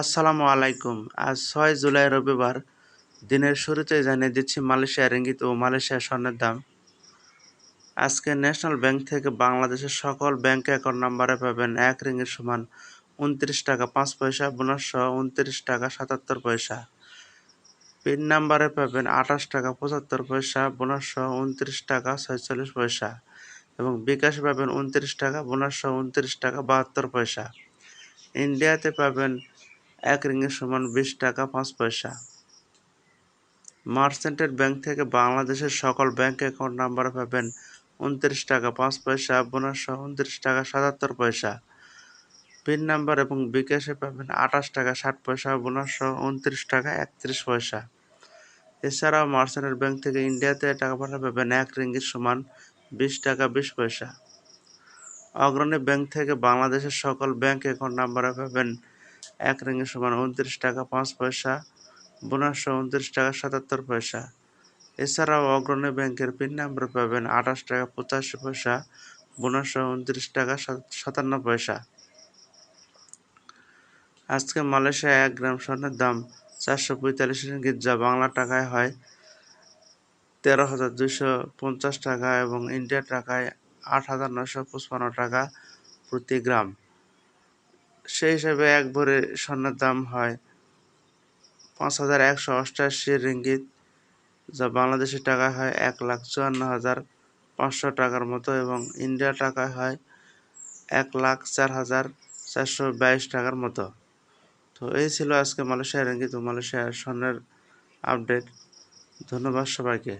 আসসালামু আলাইকুম। আজ ছয় জুলাই রবিবার। দিনের শুরুতে জানিয়ে দিচ্ছি মালয়েশিয়া রিঙ্গিত ও মালয়েশিয়া স্বর্ণের দাম। আজকে ন্যাশনাল ব্যাংক থেকে বাংলাদেশের সকল ব্যাংক অ্যাকাউন্ট নাম্বারে পাবেন এক রিঙ্গিত সমান উনত্রিশ টাকা পাঁচ পয়সা বোনাসসহ উনত্রিশ টাকা সাতাত্তর পয়সা। পিন নাম্বারে পাবেন আঠাশ টাকা পঁচাত্তর পয়সা বোনাসসহ উনত্রিশ টাকা ছয়চল্লিশ পয়সা এবং বিকাশে পাবেন উনত্রিশ টাকা বোনাসসহ উনত্রিশ টাকা বাহাত্তর পয়সা। ইন্ডিয়াতে পাবেন এক রিঙ্গের সমান বিশ টাকা, পাঁচ পয়সা। মার্চেন্টেড ব্যাংক থেকে বাংলাদেশের সকল ব্যাংক অ্যাকাউন্ট নাম্বার পাবেন উনত্রিশ টাকা, পাঁচ পয়সা, বোনাস সহ উনত্রিশ টাকা, সাতাত্তর পয়সা। পিন নাম্বার এবং বিকাশে পাবেন আঠাশ টাকা, ষাট পয়সা, বোনাস সহ উনত্রিশ টাকা, একত্রিশ পয়সা। এছাড়াও মার্চেন্টেড ব্যাংক থেকে ইন্ডিয়াতে টাকা পাঠাতে পাবেন এক রিঙ্গিত সমান বিশ টাকা, বিশ পয়সা। অগ্রণী ব্যাংক থেকে বাংলাদেশের সকল ব্যাংক অ্যাকাউন্ট নাম্বারে পাবেন এক রিঙ্গিত সমান উনত্রিশ টাকা পাঁচ পয়সা বোনাস উনত্রিশ টাকা সাতাত্তর পয়সা। এছাড়াও অগ্রণী ব্যাংকের পিন নাম্বার পাবেন আঠাশ টাকা পঁচাশি পয়সা বোনাস উনত্রিশ টাকা সাতান্ন পয়সা। আজকে মালয়েশিয়া এক গ্রাম স্বর্ণের দাম চারশো পঁয়তাল্লিশ রিঙ্গিত, যা বাংলা টাকায় হয় তেরো হাজার দুইশো পঞ্চাশ টাকা এবং ইন্ডিয়ার টাকায় আট হাজার নয়শো পঁচপান্ন টাকা প্রতি গ্রাম সেই হিসাবে এক ভরে স্বর্ণের দাম হয় পাঁচ হাজার একশো অষ্টাশি রিঙ্গিত, যা বাংলাদেশি টাকায় হয় এক লাখ চুয়ান্ন হাজার পাঁচশো টাকার মতো এবং ইন্ডিয়া টাকায় হয় এক লাখ চার হাজার চারশো বাইশ টাকার মতো। তো এই ছিল আজকে মালয়েশিয়া রিঙ্গিত ও মালয়েশিয়ার স্বর্ণের আপডেট। ধন্যবাদ সবাইকে।